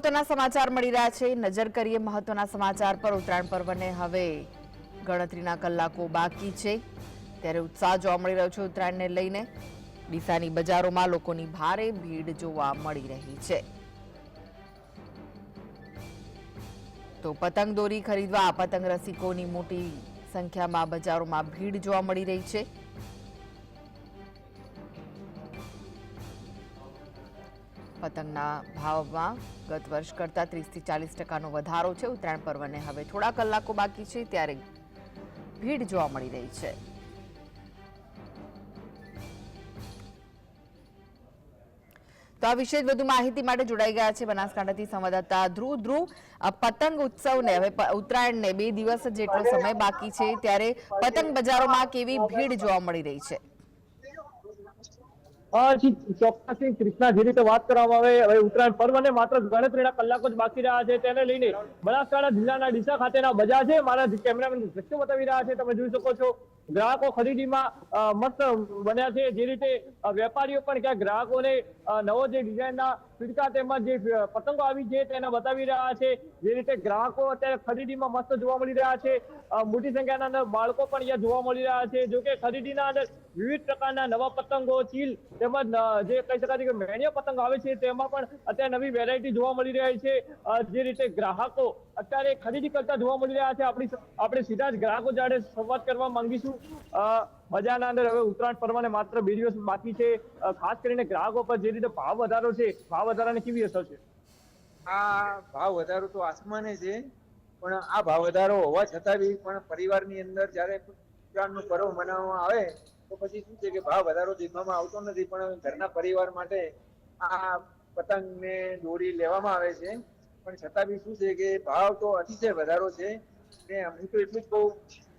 મહત્વના સમાચાર મળી રહ્યા છે. નજર કરીએ મહત્વના સમાચાર પર. ઉત્તરાયણ પર્વને હવે ગણતરીના કલાકો બાકી છે. ત્યારે ઉત્સાહ જોવા મળી રહ્યો છે ઉત્તરાયણને લઈને. ડીસાની બજારોમાં લોકોની ભારે ભીડ જોવા મળી રહી છે. તો પતંગ દોરી ખરીદવા, પતંગ રસિકોની મોટી સંખ્યામાં બજારોમાં ભીડ જોવા મળી રહી છે. પતંગના ભાવમાં ગત વર્ષ કરતાં ત્રીસથી ચાલીસ ટકાનો વધારો છે. ઉત્તરાયણ પર્વને હવે થોડા કલાકો બાકી છે ત્યારે ભીડ જોવા મળી રહી છે. તો આ વિશે વધુ માહિતી માટે જોડાઈ ગયા છે બનાસકાંઠાથી સંવાદદાતા ધ્રુવ. ધ્રુવ પતંગ ઉત્સવને હવે ઉત્તરાયણને બે દિવસ જેટલો સમય બાકી છે ત્યારે પતંગ બજારોમાં કેવી ભીડ જોવા મળી રહી છે? ચોક્કસથી કૃષ્ણા જે રીતે વાત કરવામાં આવે, હવે ઉત્તરાયણ પર્વને માત્ર ગણતરીના કલાકો જ બાકી રહ્યા છે તેને લઈને બનાસકાંઠા જિલ્લાના ડીસા ખાતેના બજાર છે. મારા કેમેરામેન દ્રશ્યો બતાવી રહ્યા છે, તમે જોઈ શકો છો. ગ્રાહકો ખરીદીમાં મસ્ત બન્યા છે. જે રીતે વેપારીઓ પણ ક્યાંક ગ્રાહકોને નવો જે ડિઝાઇનના ફીડકા તેમજ જે પતંગો આવી છે તેને બતાવી રહ્યા છે. જે રીતે ગ્રાહકો અત્યારે ખરીદીમાં મસ્ત જોવા મળી રહ્યા છે. મોટી સંખ્યાના અંદર બાળકો પણ અહીંયા જોવા મળી રહ્યા છે. જો કે ખરીદીના અંદર વિવિધ પ્રકારના નવા પતંગો, ચીલ તેમજ જે કહી શકાય કે મેણિયા પતંગ આવે છે, તેમાં પણ અત્યારે નવી વેરાયટી જોવા મળી રહી છે. જે રીતે ગ્રાહકો અત્યારે ખરીદી કરતા જોવા મળી રહ્યા છે. આપણી આપણે સીધા જ ગ્રાહકો જાડે સંવાદ કરવા માંગીશું. મજાના અંદર હવે ઉત્તરાયણ પર્વને માત્ર બે દિવસ બાકી છે. ખાસ કરીને ગ્રાહકો પર જે રીતે ભાવ વધારો છે, ભાવ વધારાની કેવી અસર છે? આ ભાવ વધારો તો આસમાને છે. પણ આ ભાવ વધારો હોવા છતાં બી પણ પરિવારની અંદર જ્યારે ઉત્તરાયણનું પર્વ મનાવવામાં આવે, તો પછી શું છે કે ભાવ વધારો દેખવામાં આવતો નથી. પણ ઘરના પરિવાર માટે આ પતંગ ને દોરી લેવામાં આવે છે. પણ છતાં બી શું છે કે ભાવ તો અતિશય વધારો છે ને હું તો એટલું જ કહું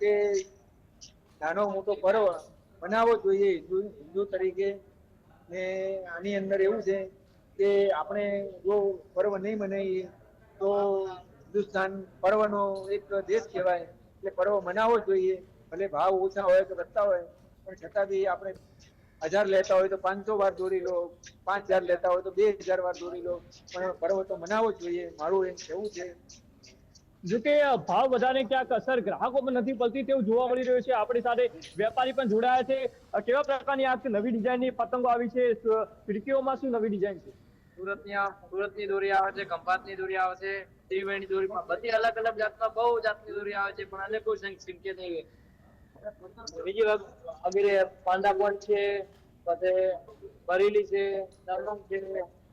કે નાનો મોટો પર્વ મનાવવો જોઈએ હિન્દુ હિન્દુ તરીકે ને આની અંદર એવું છે કે આપણે જો પર્વ નહીં મનાવીએ તો હિન્દુસ્તાન પર્વનો એક દેશ કહેવાય. એટલે પર્વ મનાવવો જોઈએ. ભલે ભાવ ઓછા હોય કે વધતા હોય, પણ છતાં બી આપણે હજાર લેતા હોય તો પાંચસો વાર દોરી લો પાંચ હજાર લેતા હોય તો બે હજાર વાર દોરી લો. પણ પર્વ તો મનાવવો જોઈએ. મારું એમ કેવું છે? જોકે ભાવ વધારે ક્યાંક અસર ગ્રાહકો પણ નથી પડતી તેવું જોવા મળી રહ્યું છે. આપણી સાથે વેપારી પણ જોડાયા છે. કેવા પ્રકારની આ નવી ડિઝાઇનની પતંગો આવી છે? ફિરકીઓમાં શું નવી ડિઝાઇન છે? સુરતની આ સુરતની દોરી આવે છે કંપાસની દોરી આવે છે ત્રિવેણી દોરીમાં બધી અલગ અલગ જાતના બહુ જાતની દોરી આવે છે. પણ અનેકો સંખ્યા નહીં બીજી વાત અગરે પાંડા છે પછી બરેલી છે દમણ છે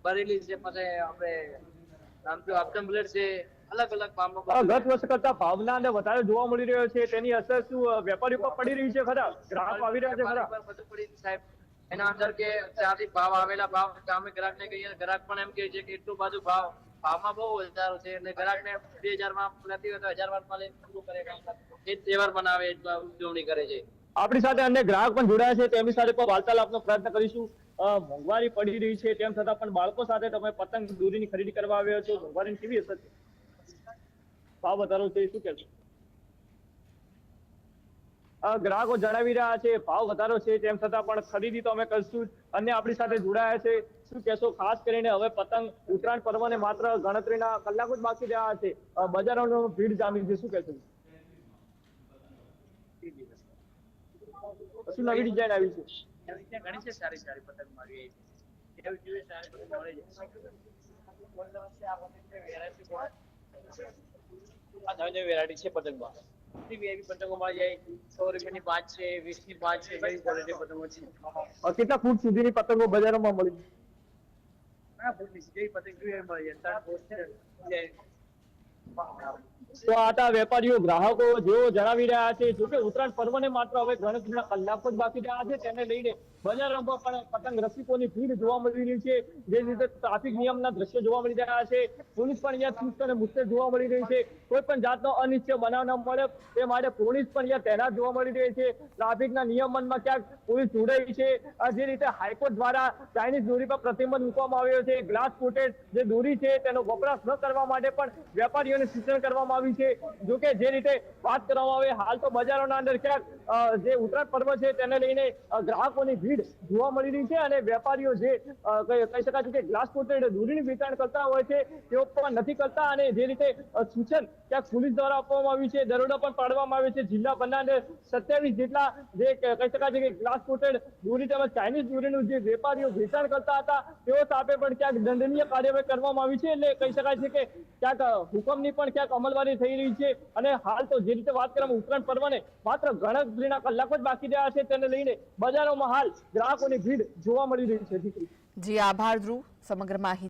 બરેલી છે પછી આપણે નામ તો અપટમ બ્લેડ છે અલગ અલગ અ, ગત વર્ષ કરતા ભાવના ને વધારે જોવા મળી રહ્યો છે તેની અસર શું વેપારી ઉપર પડી રહી છે ખરા? ગ્રાહકો આવી રહ્યા છે ખરા? સાહેબ. એના અંદર કે ત્યાંથી ભાવ આવેલા ભાવ સામે ગ્રાહક ને કહીએ ગ્રાહક પણ એમ કહે છે કે એટલું બાજુ ભાવ ભાવમાં બહુ વધારો છે એટલે ગ્રાહક ને બે હજારમાં લેતી હોય તો હજાર વારમાં લે એટલું કરે એ તહેવાર મનાવે ઉજવણી કરે છે. આપણી સાથે અન્ય ગ્રાહક પણ જોડાયા છે, તેમની સાથે પણ વાર્તાલાપનો પ્રયત્ન કરીશું. મોંઘવારી પડી રહી છે, તેમ છતાં પણ બાળકો સાથે તમે પતંગ દોરીની ખરીદી કરવા આવ્યો છો. મોંઘવારીની કેવી અસર છે? ભાવ વધારો છે, શું કહેશો? ગ્રાહકો જણાવી રહ્યા છે, ભાવ વધારો છે, તેમ છતાં પણ ખરીદી તો અમે કરશું. અન્ય આપણી સાથે જોડાયા છે. શું કહેશો? ખાસ કરીને હવે પતંગ ઉત્તરાયણ પર્વને માત્ર ગણતરીના કલાકો જ બાકી રહ્યા છે. બજારોનો ભીડ જામી છે. શું કહેશો? શું નવી ડિઝાઇન આવી છે? ઘણી સારી સારી પતંગ નવી વેરાયટી પતંગમાં. ની કેટલા ફૂટ સુધીની પતંગો બજારોમાં મળી? ઘણા ફૂટની છે જેવી પતંગ જોઈએ એવી મળી જાય ત્રણ ફૂટ છે જાય. તો આટા વેપારીઓ, ગ્રાહકો જેઓ જણાવી રહ્યા છે, જોકે ઉત્તરાયણ પર્વને માત્ર હવે ગણતરીના કલાકો જ બાકી રહ્યા છે, તેને લઈને બજારોમાં પણ પતંગ રસિકોની ભીડ જોવા મળી રહી છે, જે રીતે ટ્રાફિક નિયમના દ્રશ્યો જોવા મળી રહ્યા છે, પોલીસ પણ અહીંયા ચુસ્ત અને મુસ્તેદ જોવા મળી રહી છે, કોઈ પણ જાતનો અનિશ્ચય બનાવ ન મળે, તે માટે પોલીસ પણ અહીંયા તૈનાત જોવા મળી રહી છે, ટ્રાફિકના નિયમનમાં ક્યાંક પોલીસ જોડાઈ છે જે રીતે હાઈકોર્ટ દ્વારા ચાઇનીઝ દોરી પર પ્રતિબંધ મૂકવામાં આવ્યો છે, ગ્લાસ ફૂટેજ જે દોરી છે, તેનો વપરાશ ન કરવા માટે પણ વેપારીઓને સૂચન કરવામાં આવી છે. જો કે જે રીતે વાત કરવામાં આવે હાલ તો બજારોના અંદર ક્યાંક જે ઉત્તરાયણ પર્વ છે તેને લઈને ગ્રાહકોની ભીડ જોવા મળી રહી છે અને વેપારીઓ જે કહી શકાય કે ગ્લાસ કોટેડ દૂધની વેચાણ કરતા હોય છે તેઓ પણ નથી કરતા અને જે રીતે સૂચન ક્યાંક પોલીસ દ્વારા આપવામાં આવ્યું છે દરોડા પણ પાડવામાં આવે છે જિલ્લાભરના અંદર સત્યાવીસ જેટલા જે કહી શકાય છે કે ગ્લાસ કોટેડ દૂરી તેમજ ચાઇનીઝ દૂરીનું જે વેપારીઓ વેચાણ કરતા હતા તેઓ સામે પણ ક્યાંક દંડનીય કાર્યવાહી કરવામાં આવી છે એટલે કહી શકાય છે કે ક્યાંક અ, હુકમની પણ ક્યાંક અમલવારી થઈ રહી છે. અને હાલ તો જે રીતે વાત કરવામાં ઉત્તરાયણ પર્વને માત્ર ગણતરીના કલાકો જ બાકી રહ્યા છે. તેને લઈને બજારોમાં હાલ ગ્રાહકોની ભીડ જોવા મળી રહી છે. જી, આભાર ધ્રુવ, સમગ્ર માહિતી